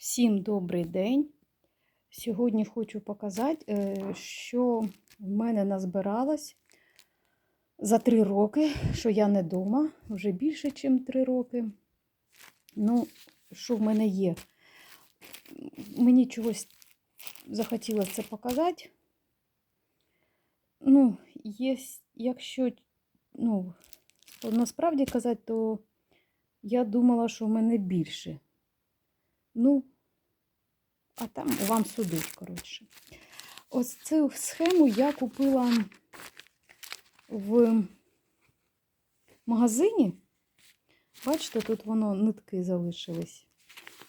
Всім добрий день. Сьогодні хочу показати, е, що в мене назбиралось за три роки, що я не вдома, вже більше, ніж три роки. Ну, що в мене є. Мені чогось захотілося це показати. Ну, є, якщо ну, насправді казати, то я думала, що в мене більше. Ну, а там вам судить, коротше. Ось цю схему я купила в магазині. Бачите, тут воно нитки залишились.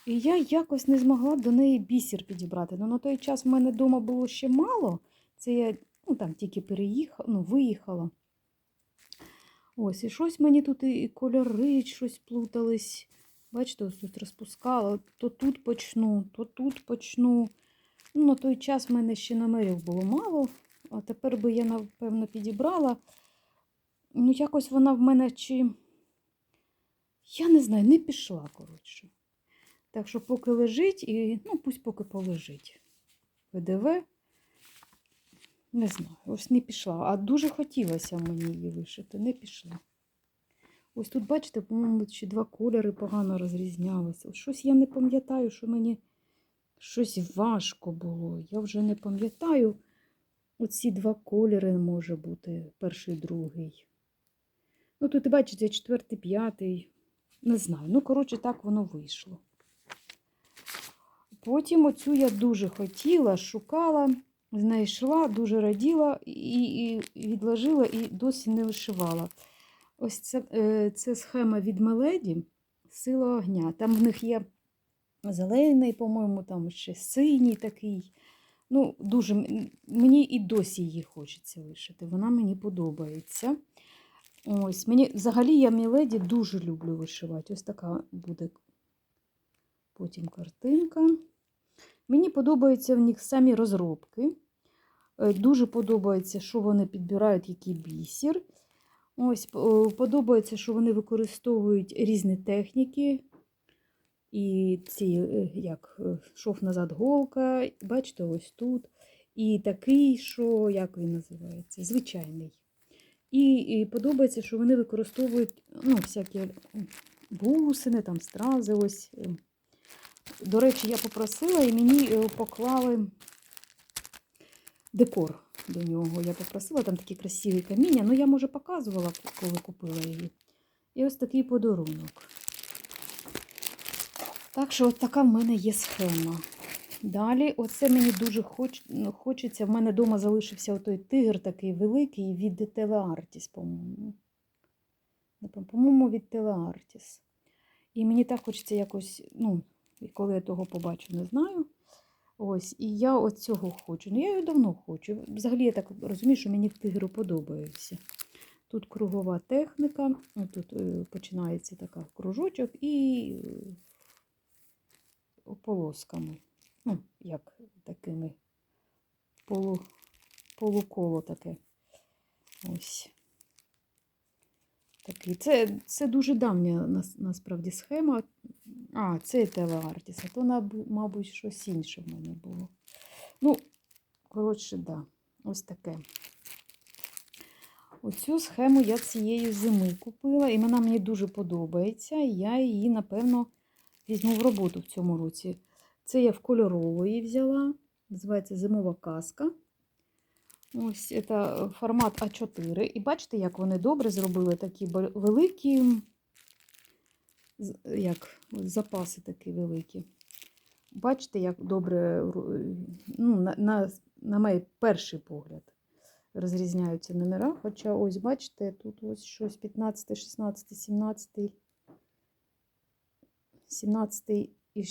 І я якось не змогла до неї бісер підібрати. Ну, на той час в мене вдома було ще мало. Це я ну, там тільки переїхала, ну, виїхала. Ось, і щось мені тут і кольори, щось плутались. Бачите, ось тут розпускала. То тут почну, то тут почну. Ну, На той час в мене ще номерів було мало, а тепер би я, напевно, підібрала. Ну, якось вона в мене чи. Я не знаю, не пішла, коротше. Так що, поки лежить, і ну, пусть поки полежить. ВДВ. Не знаю, ось не пішла. А дуже хотілося мені її вишити, не пішла. Ось тут, бачите, по-моєму, ще два кольори погано розрізнялися. Ось Щось я не пам'ятаю, що мені щось важко було. Я вже не пам'ятаю. Оці два кольори може бути перший другий. Ну, тут, бачите, четвертий, п'ятий. Не знаю. Ну, коротше, так воно вийшло. Потім оцю я дуже хотіла, шукала, знайшла, дуже раділа і, і відложила, і досі не вишивала. Ось це, це схема від Меледі Сила огня. Там в них є зелений, по-моєму, там ще синій такий. Ну, дуже Мені і досі її хочеться вишити. Вона мені подобається. Ось, мені, Взагалі я Міледі дуже люблю вишивати. Ось така буде потім картинка. Мені подобаються в них самі розробки. Е, Дуже подобається, що вони підбирають який бісер. Ось подобається, що вони використовують різні техніки. І ці, е, як е, шов назад голка, бачите, ось тут. І такий, що, як він називається, звичайний. І, і подобається, що вони використовують ну, всякі бусини, там, стрази. ось. До речі, я попросила і мені поклали декор до нього. Я попросила там такі красиві каміння. Ну, я, може, показувала, коли купила її. І ось такий подарунок. Так що, от така в мене є схема. Далі, оце мені дуже хоч... Ну, хочеться. В мене вдома залишився той тигр такий великий від Телеартіс, по-моєму. По-моєму, від Телеартіс. І мені так хочеться якось, ну, коли я того побачу, не знаю. Ось, і я от цього хочу. Ну, я його давно хочу. Взагалі, я так розумію, що мені тигру подобається. Тут кругова техніка, тут е, починається така кружочок і е, полосками. Ну, як такими полу, полуколо таке. Ось. Такий. Це це дуже давня насправді схема. А, це телеартіс, а то, мабуть, щось інше в мене було. Ну, коротше, да, ось таке. Оцю схему я цієї зими купила, і вона мені дуже подобається. Я її, напевно, візьму в роботу в цьому році. Це я в кольорової взяла. Називається зимова казка. Ось це формат А4. І бачите, як вони добре зробили такі великі, як запаси такі великі. Бачите, як добре, ну, на, на, на мій перший погляд, розрізняються номера. Хоча, ось, бачите, тут ось щось 15, 16, 17, 17 і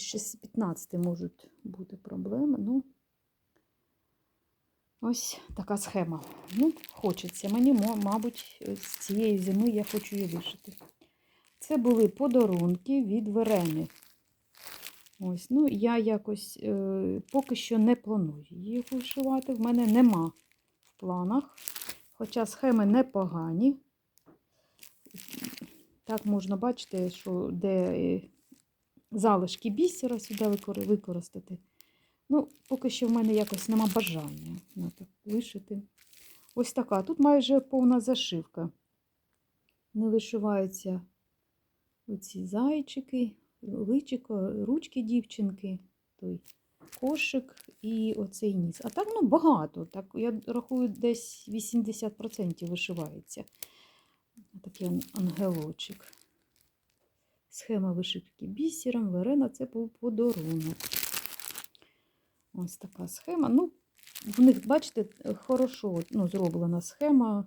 15 можуть бути проблеми. Ну, Ось така схема. Ну, хочеться. Мені, мабуть, з цієї зими я хочу її вишити. Це були подарунки від Верени. Ось, ну, я якось е, поки що не планую їх вишивати. В мене нема в планах. Хоча схеми непогані. Так можна бачити, що де залишки бісера сюди використати. Ну, поки що в мене якось нема бажання вишити. Ось така. Тут майже повна зашивка. Не вишиваються оці зайчики, личико, ручки дівчинки, той кошик і оцей ніс. А так, ну, багато. Так, я рахую, десь 80% вишивається. Такий ан- ангелочок. Схема вишивки бісером. Верена це був подарунок. Ось така схема. Ну, в них, бачите, хорошо ну, зроблена схема.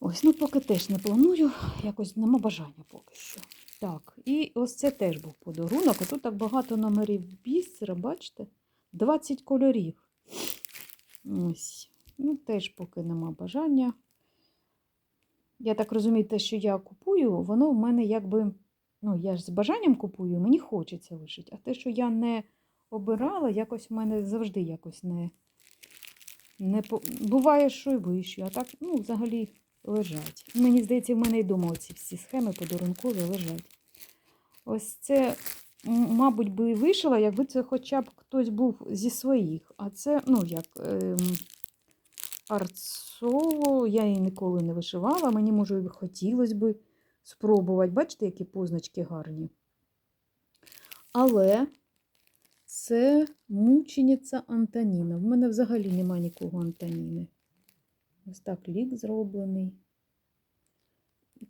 Ось, ну поки теж не планую, якось нема бажання поки що. Так, і ось це теж був подарунок. Тут так багато номерів бісера, бачите? 20 кольорів. Ось. Ну, теж поки нема бажання. Я так розумію, те, що я купую, воно в мене якби. Ну, я ж з бажанням купую, мені хочеться вишити. А те, що я не обирала, якось в мене завжди якось не. не. Буває, що і вишию, а так, ну, взагалі лежать. Мені здається, в мене і вдома оці всі схеми подарункові лежать. Ось це, мабуть, би і вишила, якби це хоча б хтось був зі своїх. А це, ну, як ем, арцово, я її ніколи не вишивала. Мені, може, хотілося би спробувати. Бачите, які позначки гарні. Але це мучениця Антоніна. В мене взагалі нема нікого Антоніни. Ось так лік зроблений.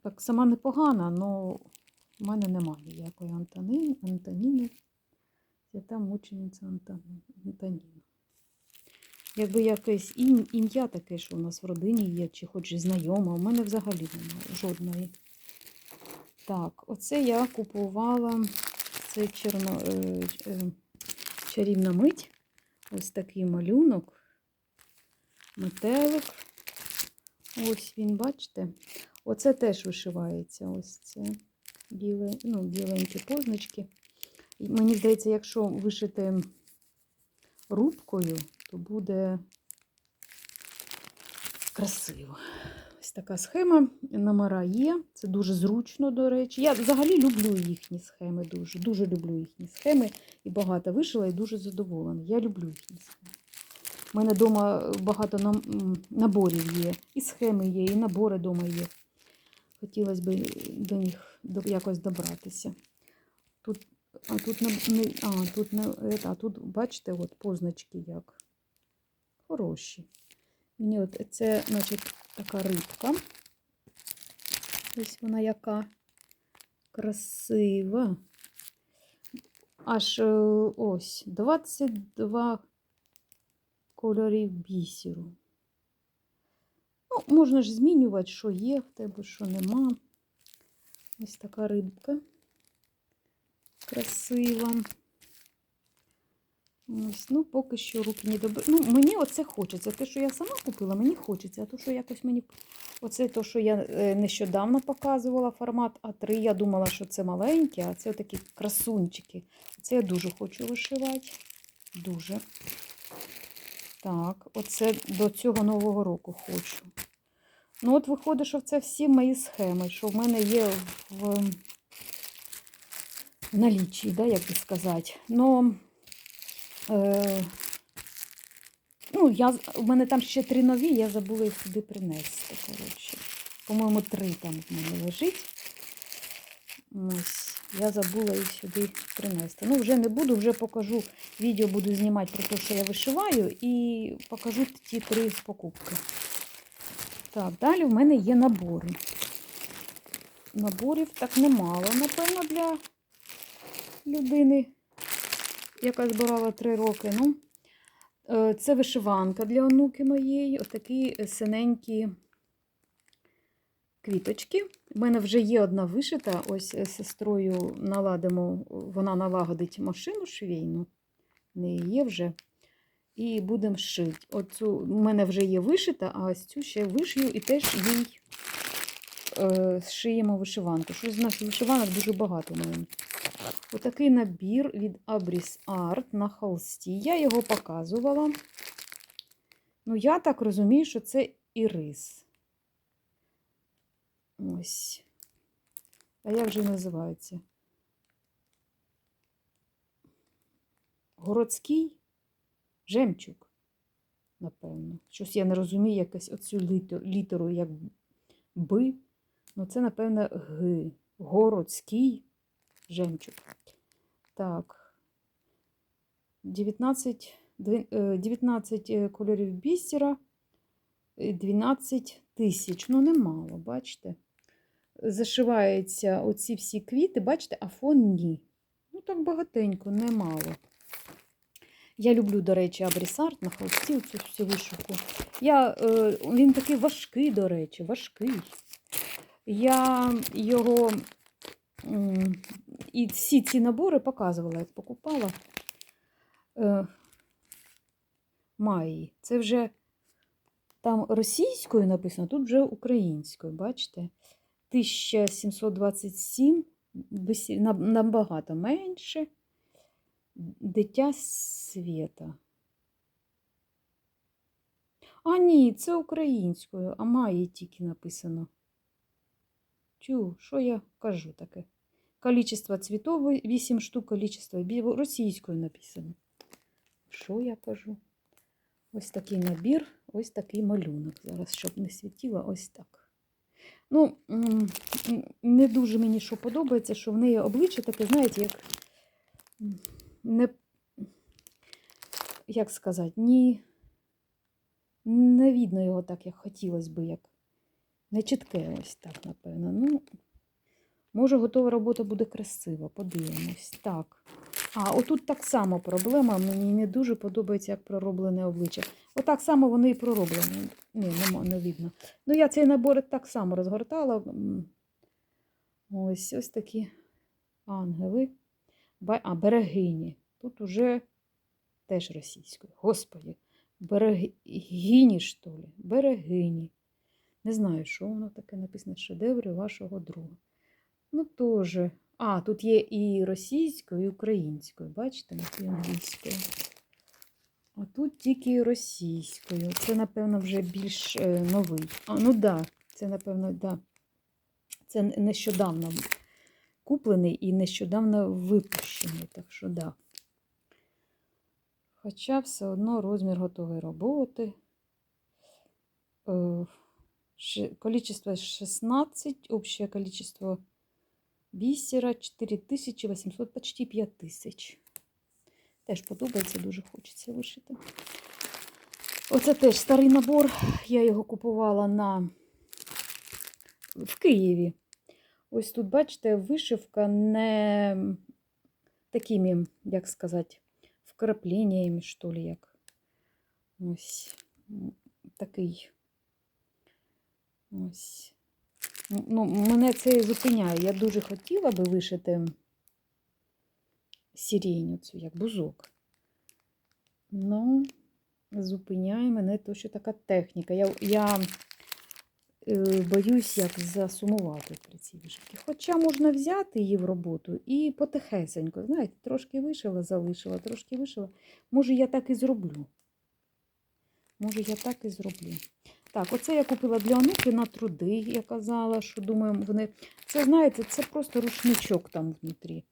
Так, сама непогана, але в мене немає ніякої Антоніни. Антоніни. Свята мучениця Антон- Антоніна. Якби якесь ім'я таке, що у нас в родині є, чи хоч знайома, у мене взагалі немає жодної. Так, оце я купувала це черно, е, е, чарівна мить. Ось такий малюнок. Метелик. Ось він, бачите? Оце теж вишивається. Ось це біле, ну, біленькі позначки. І мені здається, якщо вишити рубкою, то буде красиво. Ось така схема. Номера є. Це дуже зручно, до речі. Я взагалі люблю їхні схеми дуже. Дуже люблю їхні схеми. І багато вишила, і дуже задоволена. Я люблю їхні схеми. У мене вдома багато наборів є. І схеми є, і набори вдома є. Хотілося б до них якось добратися. Тут, а тут не, а, тут не, е, а тут, бачите, от позначки як. Хороші. Мені от це, значить, така рибка. Ось вона яка красива. Аж е, ось 22 кольорів бісеру. Ну, можна ж змінювати, що є в тебе, що нема. Ось така рибка. Красива. Ось, ну, поки що руки не добре. Ну, мені оце хочеться. Те, що я сама купила, мені хочеться. А то, що якось мені. Оце то, що я е, нещодавно показувала формат А3. Я думала, що це маленькі, а це такі красунчики. Це я дуже хочу вишивати. Дуже. Так, оце до цього нового року хочу. Ну, от виходить, що це всі мої схеми, що в мене є в, наліччі, да, як би сказати. Ну, е, ну, я, у мене там ще три нові, я забула їх сюди принести. По-моєму, три там в мене лежить. Ось, я забула їх сюди принести. Ну, вже не буду, вже покажу. Відео буду знімати про те, що я вишиваю, і покажу ті три покупки. Так, далі в мене є набори. Наборів так немало, напевно, для людини, яка збирала три роки. Ну, е, це вишиванка для онуки моєї. Отакі синенькі квіточки. У мене вже є одна вишита. Ось з сестрою наладимо, вона налагодить машину швейну. В неї є вже. І будемо шити. Оцю у мене вже є вишита, а ось цю ще вишию і теж їй е, зшиємо вишиванку. Щось з вишиванок дуже багато мене. Отакий набір від Abris Art на холсті. Я його показувала. Ну, я так розумію, що це ірис. Ось. А як же називається? Городський жемчуг, напевно. Щось я не розумію якось оцю літеру, як би. Ну, це, напевно, Г. Городський жемчуг. Так, 19 19 е, е, кольорів бісера, е, 12 тисяч. Ну, немало, бачите? Зашиваються оці всі квіти, бачите, а фон ні. Ну, так багатенько, немало. Я люблю, до речі, абрісарт на холсті, цю всю вишивку. Я, е, він такий важкий, до речі, важкий. Я його і всі ці набори показувала, як покупала. Е, Маї. Це вже там російською написано, тут вже українською, бачите? 1727, набагато менше. Дитя світа. А, ні, це українською, а має тільки написано. Чу, що я кажу таке? Количество цвітов 8 штук, количество російською написано. Що я кажу? Ось такий набір, ось такий малюнок. Зараз, щоб не світіло, ось так. Ну, не дуже мені що подобається, що в неї обличчя таке, знаєте, як не, як сказати, ні, не видно його так, як хотілося би, як не чітке ось так, напевно. Ну, може, готова робота буде красива, подивимось. Так. А, отут так само проблема. Мені не дуже подобається, як пророблене обличчя. Отак само вони і пророблені. Ні, нема, не видно. Ну, я цей набор так само розгортала. Ось ось такі ангели. А, берегині. Тут уже теж російською. Господі. Берегині, що ли? Берегині. Не знаю, що воно таке написано. Шедеври вашого друга. Ну, теж. А, тут є і російською, і українською. Бачите, і англійською. А тут тільки російською. Це, напевно, вже більш е, новий. А, ну так, да, це, напевно, да. Це нещодавно куплений і нещодавно випущений. Так що, да. Хоча все одно розмір готової роботи. Е, Количество 16, общее количество бісера 4800, почти 5000. Теж подобається, дуже хочеться вишити. Оце теж старий набор. Я його купувала на... в Києві. Ось тут, бачите, вишивка не такими, як сказати, вкрапленнями, що ли, як. Ось такий. Ось. Ну, мене це і зупиняє. Я дуже хотіла би вишити сирень, цю, як бузок. Ну, зупиняє мене то, що така техніка. Я, я е, боюсь, як засумувати при цій вишивці. Хоча можна взяти її в роботу і потихесенько, знаєте, трошки вишила, залишила, трошки вишила. Може, я так і зроблю. Може, я так і зроблю. Так, оце я купила для онуки на труди, я казала, що думаю, вони. Це, знаєте, це просто рушничок там внутрі.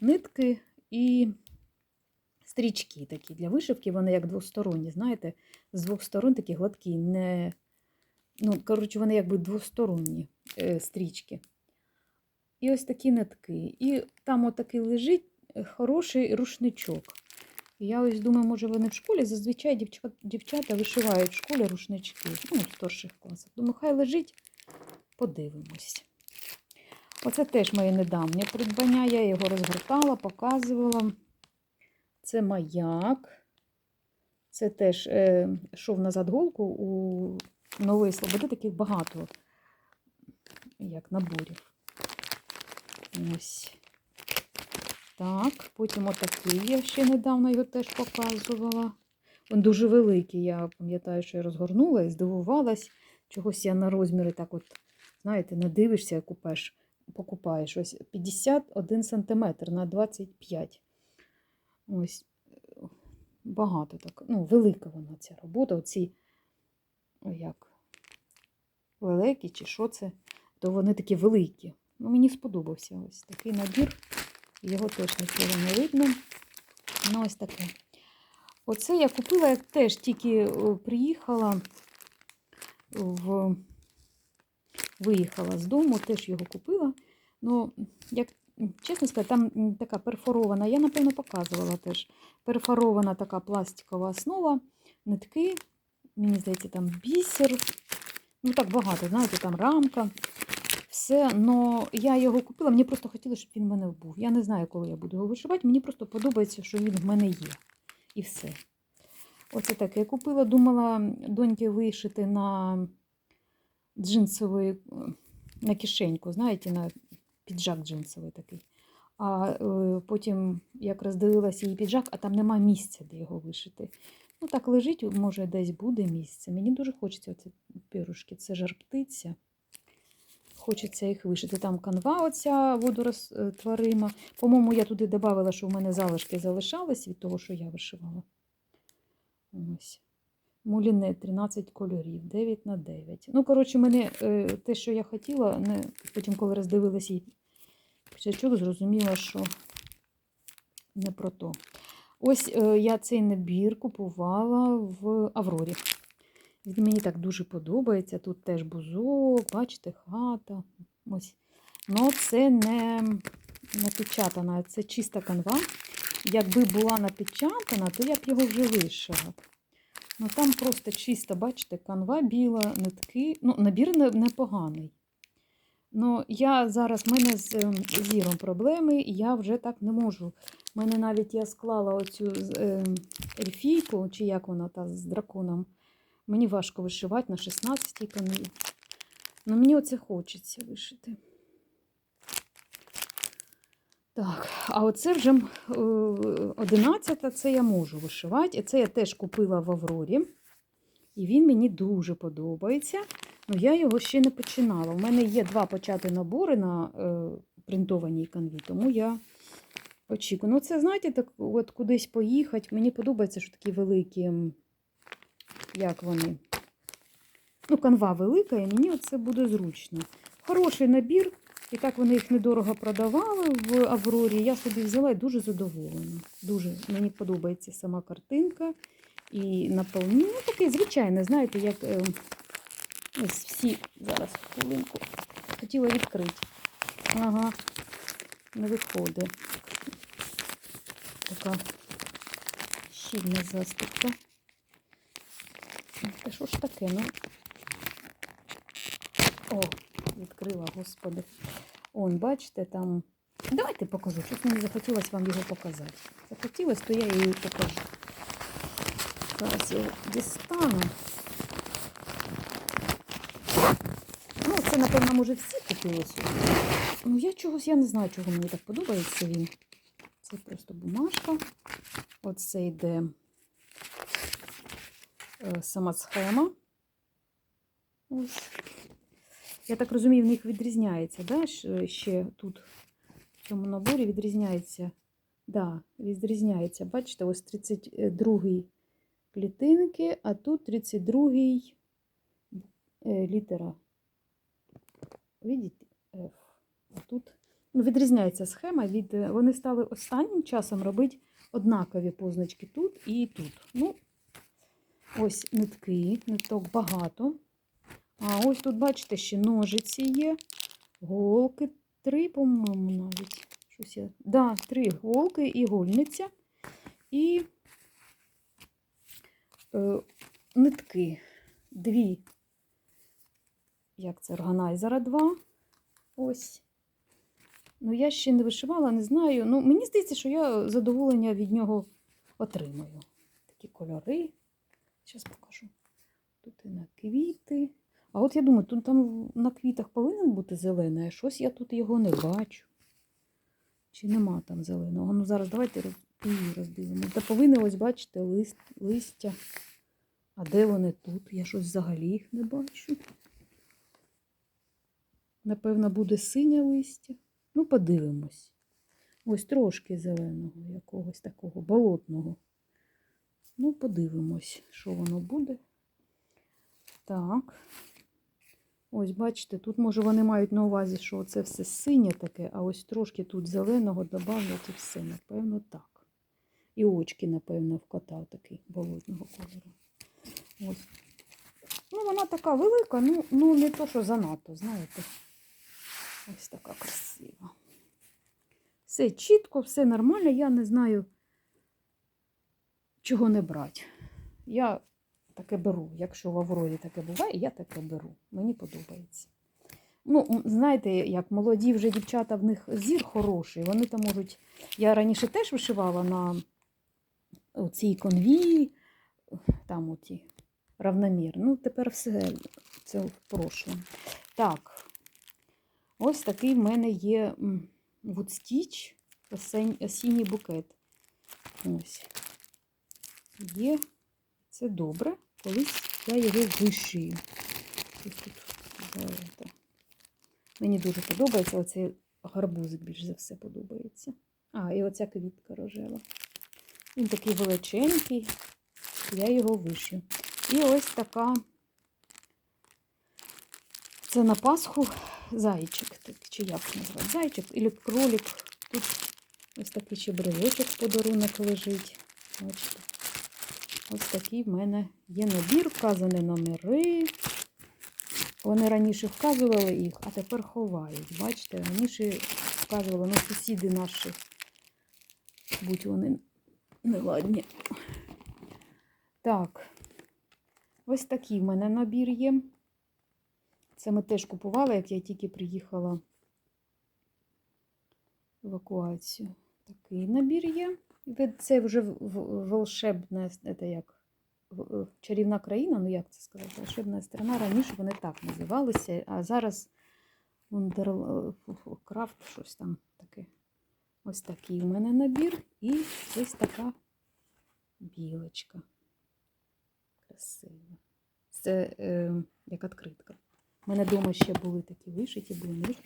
Нитки і стрічки такі для вишивки, вони як двосторонні, знаєте, з двох сторон такі гладкі, не. Ну, коротше, вони якби двосторонні е, стрічки. І ось такі нитки. І там отакий лежить е, хороший рушничок. Я ось думаю, може вони в школі зазвичай дівчата, дівчата вишивають в школі рушнички, ну, в старших класах. Думаю, хай лежить, подивимось. Оце теж моє недавнє придбання. Я його розгортала, показувала. Це маяк. Це теж е, шов назад голку у Нової Слободи, таких багато, як наборів. Ось. Так, потім отакий я ще недавно його теж показувала. Він дуже великий. Я пам'ятаю, що я розгорнула і здивувалась. Чогось я на розміри так от, знаєте, не дивишся, купеш, покупаєш. Ось 51 см на 25 Ось багато так. Ну, велика вона ця робота. Оці, о, як, великі чи що це, то вони такі великі. Ну, мені сподобався ось такий набір. Його теж нічого не видно. Ну, ось таке. Оце я купила, як теж тільки приїхала в... виїхала з дому, теж його купила. Ну, як чесно сказати, там така перфорована, я, напевно, показувала теж. Перфорована така пластикова основа, нитки, мені здається, там бісер. Ну, так багато, знаєте, там рамка. Все, но я його купила, мені просто хотілося, щоб він в мене був. Я не знаю, коли я буду його вишивати. Мені просто подобається, що він в мене є. І все. Оце таке. Я купила, думала доньки вишити на джинсовий, е, на кишеньку, знаєте, на піджак джинсовий такий. А е, потім як роздивилася її піджак, а там нема місця, де його вишити. Ну так лежить, може, десь буде місце. Мені дуже хочеться оці пірушки. Це жар птиця. Хочеться їх вишити. Там канва оця водорозтворима. По-моєму, я туди додавала, що в мене залишки залишались від того, що я вишивала. Ось. Муліне 13 кольорів, 9 на 9. Ну, коротше, мене е, те, що я хотіла, не, потім, коли роздивилася її піджачок, зрозуміла, що не про то. Ось е, я цей набір купувала в Аврорі. Він мені так дуже подобається. Тут теж бузок, бачите, хата. Ось. Ну, це не напечатана, це чиста канва. Якби була напечатана, то я б його вже вишила. Ну там просто чисто, бачите, канва біла, нитки. Ну, набір непоганий. Ну, я зараз, в мене з ем, зіром проблеми, і я вже так не можу. У мене навіть я склала оцю ем, ельфійку, чи як вона та з драконом. Мені важко вишивати на 16-й канві. Ну, мені оце хочеться вишити. Так, а оце вже м, е, 11 це я можу вишивати. Це я теж купила в Аврорі. І він мені дуже подобається. Ну, я його ще не починала. У мене є два почати набори на е, принтованій канві, тому я очікую. Ну, це, знаєте, так от кудись поїхати. Мені подобається, що такі великі, як вони. Ну, канва велика, і мені це буде зручно. Хороший набір. І так вони їх недорого продавали в Аврорі. Я собі взяла і дуже задоволена. Дуже мені подобається сама картинка. І наповнення. Ну, таке звичайне, знаєте, як е, ось всі зараз хвилинку хотіла відкрити. Ага, не виходить. Така щільна заступка. Та що ж таке, ну? О, відкрила, господи. Он, бачите, там. Давайте покажу. Щось мені захотілося вам його показати. Захотілося, то я її покажу. Зараз його дістану. Ну, це, напевно, може всі купили сьогодні. Ну, я чогось, я не знаю, чого мені так подобається він. Це просто бумажка. Оце йде сама схема. Ось. Я так розумію, в них відрізняється, да? щ- ще тут в цьому наборі відрізняється. Да, відрізняється. Бачите, ось 32 клітинки, а тут 32 е, літера. Видите? F. Тут ну, відрізняється схема. Від, е, вони стали останнім часом робити однакові позначки тут і тут. Ну, ось нитки, ниток багато. А ось тут, бачите, ще ножиці є, голки, три, по-моєму, навіть. Щось я... Да, три голки і гольниця. І е, нитки. Дві. Як це органайзера два. Ось. Ну, я ще не вишивала, не знаю. Ну, мені здається, що я задоволення від нього отримаю. Такі кольори. Зараз покажу. Тут і на квіти. А от я думаю, тут там на квітах повинен бути зелений, а щось я тут його не бачу. Чи нема там зеленого? Ну зараз давайте роз... її роздивимо. Та повинні ось бачите лист... листя. А де вони тут? Я щось взагалі їх не бачу. Напевно, буде синє листя. Ну, подивимось. Ось трошки зеленого, якогось такого болотного. Ну, подивимось, що воно буде. Так. Ось, бачите, тут, може, вони мають на увазі, що це все синє таке, а ось трошки тут зеленого додавлять і все, напевно, так. І очки, напевно, в кота такий болотного кольору. Ось. Ну, вона така велика, ну, ну не то, що занадто, знаєте. Ось така красива. Все чітко, все нормально. Я не знаю, чого не брати. Я таке беру. Якщо в Аврорі таке буває, я таке беру. Мені подобається. Ну, знаєте, як молоді вже дівчата, в них зір хороший. Вони там можуть. Я раніше теж вишивала на цій конвії, там оті равномір. Ну, тепер все це в. Так, ось такий в мене є осень, осінній букет. Ось. Є. Це добре. Колись я його вишию. Тут. Мені дуже подобається оцей гарбузик більш за все подобається. А, і оця квітка рожева. Він такий величенький. Я його вишию. І ось така. Це на Пасху зайчик. так, Чи як називати? Зайчик і кролик. Тут ось такий ще брелочок подарунок лежить. Бачите. Ось такий в мене є набір, вказані номери. Вони раніше вказували їх, а тепер ховають. Бачите, раніше вказували, ну, сусіди наші, будь вони неладні. Так, ось такий в мене набір є. Це ми теж купували, як я тільки приїхала в евакуацію. Такий набір є. Це вже волшебна, це як чарівна країна, ну як це сказати, волшебна страна. Раніше вони так називалися, а зараз Вундеркрафт, щось там таке. Ось такий у мене набір. І ось така білочка. Красива. Це е, як відкритка. У мене вдома ще були такі вишиті, були.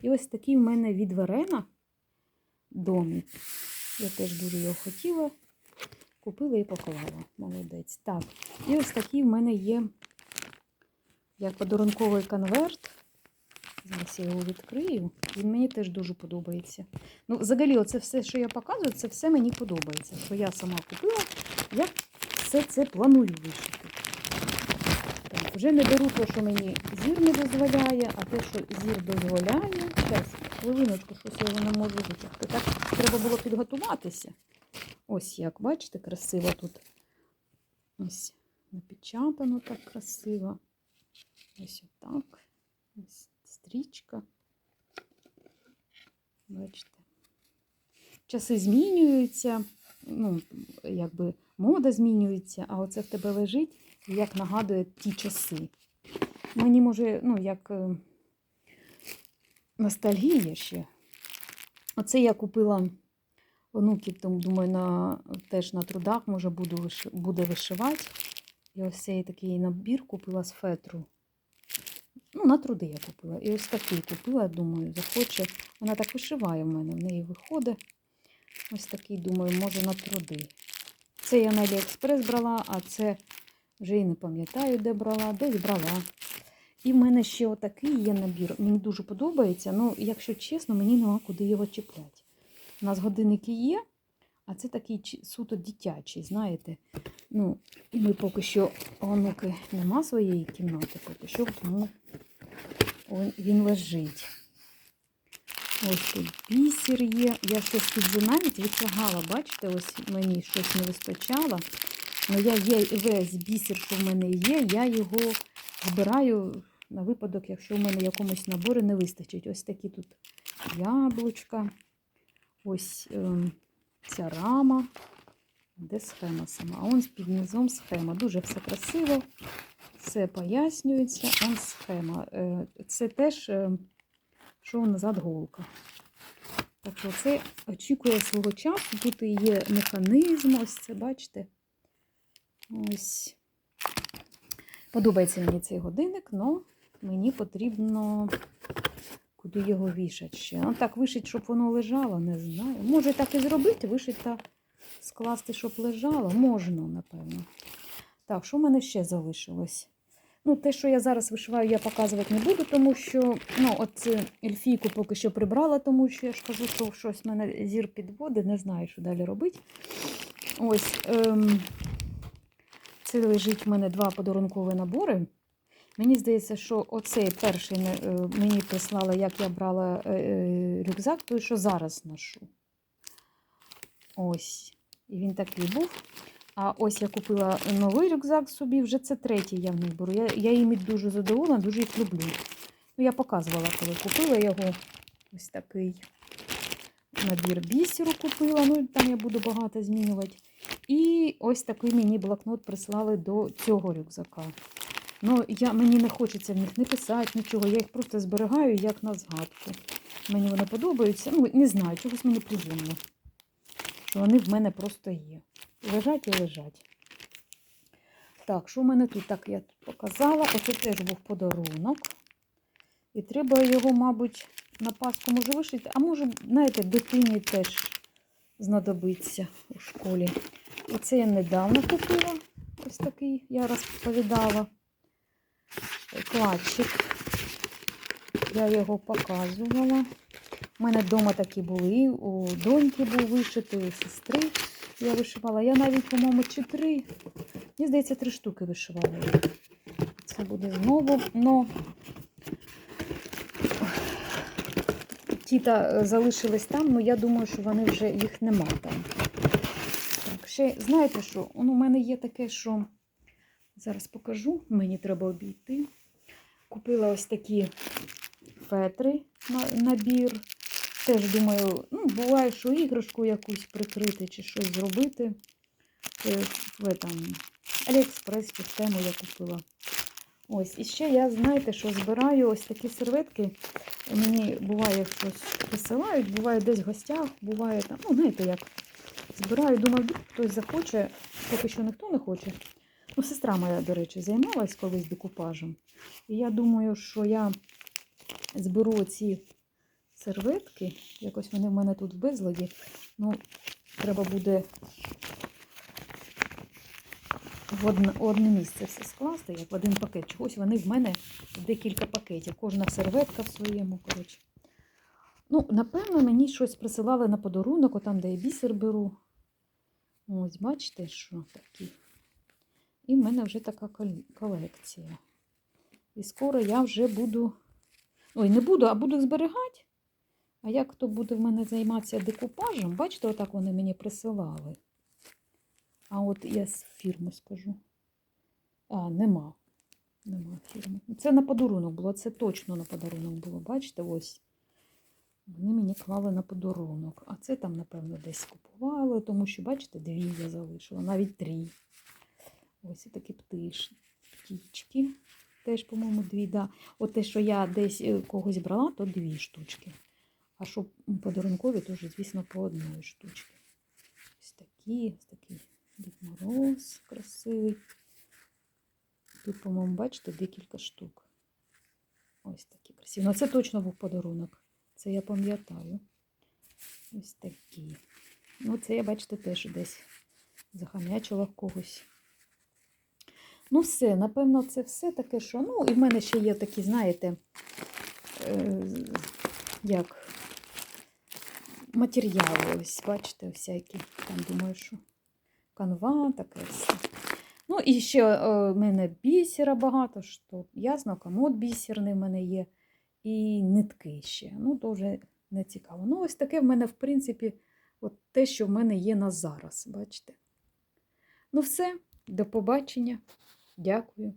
І ось такий в мене від Верена домик. Я теж дуже його хотіла. Купила і поклала. Молодець. Так, і ось такий в мене є як подарунковий конверт. Зараз я його відкрию. Він мені теж дуже подобається. Ну, взагалі, оце все, що я показую, це все мені подобається. Що я сама купила, я все це планую вишити. Вже не беру те, що мені зір не дозволяє, а те, що зір дозволяє. Зараз, хвилиночку, щось я його не можу витягти. Так, треба було підготуватися. Ось як, бачите, красиво тут. Ось напечатано так красиво. Ось отак. Ось стрічка. Бачите. Часи змінюються, ну, якби мода змінюється, а оце в тебе лежить, як нагадує ті часи. Мені може, ну, як е, ностальгія ще. Оце я купила онуків, тому думаю, на, теж на трудах, може, буду, буде вишивати. І ось цей такий набір купила з фетру. Ну, на труди я купила. І ось такий купила, думаю, захоче. Вона так вишиває в мене, в неї виходить. Ось такий, думаю, може на труди. Це я на Аліекспрес брала, а це вже і не пам'ятаю, де брала, десь брала. І в мене ще отакий є набір. Мені дуже подобається. Ну, якщо чесно, мені нема куди його чіпляти. У нас годинники є, а це такий суто дитячий, знаєте. Ну, і ми поки що онуки нема своєї кімнати, поки що тому він лежить. Ось тут бісер є. Я щось тут навіть витягала, бачите, ось мені щось не вистачало. Ну, я є весь бісер, що в мене є, я його збираю на випадок, якщо в мене якомусь наборі не вистачить. Ось такі тут яблучка. Ось ем, ця рама. Де схема сама? А он під низом схема. Дуже все красиво, все пояснюється. Он схема. Е, Це теж е, що назад голка. Так що це очікує свого часу. Тут є механізм, ось це, бачите. Ось. Подобається мені цей годинник, але мені потрібно куди його вішати ще. Ну так, вишить, щоб воно лежало, не знаю. Може так і зробити, вишить та скласти, щоб лежало. Можна, напевно. Так, що в мене ще залишилось? Ну, те, що я зараз вишиваю, я показувати не буду, тому що ну, от е, ельфійку поки що прибрала, тому що я ж кажу, що щось мене зір підводить, не знаю, що далі робити. Ось ем, це лежить в мене два подарункові набори. Мені здається, що оцей перший е, мені прислали, як я брала е, е, рюкзак, той, що зараз ношу. Ось. І він такий був. А ось я купила новий рюкзак собі, вже це третій я в них беру. Я, я їм дуже задоволена, дуже їх люблю. Ну, я показувала, коли купила його. Ось такий набір бісеру купила. Ну, там я буду багато змінювати. І ось такий мені блокнот прислали до цього рюкзака. Ну, я, мені не хочеться в них не писати, нічого. Я їх просто зберігаю як на згадку. Мені вони подобаються. Ну, не знаю, чогось мені приємно. Що вони в мене просто є. Лежать і лежать. Так, що в мене тут? Так, я тут показала. Оце теж був подарунок. І треба його, мабуть, на Пасху може вишити. А може, знаєте, дитині теж знадобиться у школі. Оце я недавно купила. Ось такий, я розповідала. Кладчик. Я його показувала. У мене вдома такі були, у доньки був вишитий, у сестри я вишивала. Я навіть, по-моєму, чи три. Мені здається, три штуки вишивала. Це буде знову. Но ті та залишились там, але я думаю, що вони вже їх нема там. Так, ще знаєте що? У мене є таке, що зараз покажу, мені треба обійти. Купила ось такі фетри на набір. Теж думаю, ну, буває, що іграшку якусь прикрити чи щось зробити. В Аліекспрес під тему я купила. Ось, і ще я, знаєте, що збираю ось такі серветки. Мені буває щось присилають, буває десь в гостях, буває там, ну, знаєте, як збираю, думаю, хтось захоче, поки що ніхто не хоче. Ну, сестра моя, до речі, займалась колись декупажем. І я думаю, що я зберу ці серветки. Якось вони в мене тут в безладі. Ну, треба буде в одне, одне місце все скласти, як в один пакет. Чогось вони в мене декілька пакетів. Кожна серветка в своєму, коротше. Ну, напевно, мені щось присилали на подарунок, отам, де я бісер беру. Ось, бачите, що такі. І в мене вже така колекція. І скоро я вже буду. Ой, не буду, а буду зберігати. А як хто буде в мене займатися декупажем, бачите, отак вони мені присилали. А от я з фірми скажу. А, нема. Нема фірми. Це на подарунок було, це точно на подарунок було. Бачите, ось. Вони мені клали на подарунок. А це там, напевно, десь купували, тому що, бачите, дві я залишила, навіть три. Ось і такі птиш, птічки. Теж, по-моєму, дві. Да. От те, що я десь е, когось брала, то дві штучки. А що подарункові, то звісно, по одної штучки. Ось такі, ось такий Дід Мороз красивий. Тут, по-моєму, бачите, декілька штук. Ось такі красиві. Ну, це точно був подарунок. Це я пам'ятаю. Ось такі. Ну, це я, бачите, теж десь захам'ячила когось. Ну, все, напевно, це все таке, що. Ну, і в мене ще є такі, знаєте, е, як матеріали. Ось, бачите, всякі. Там думаю, що канва, таке все. Ну, і ще е, в мене бісера багато, що ясно, комод бісерний в мене є. І нитки ще. Ну, дуже не цікаво. Ну, ось таке в мене, в принципі, от те, що в мене є на зараз, бачите. Ну, все, до побачення. Дякую.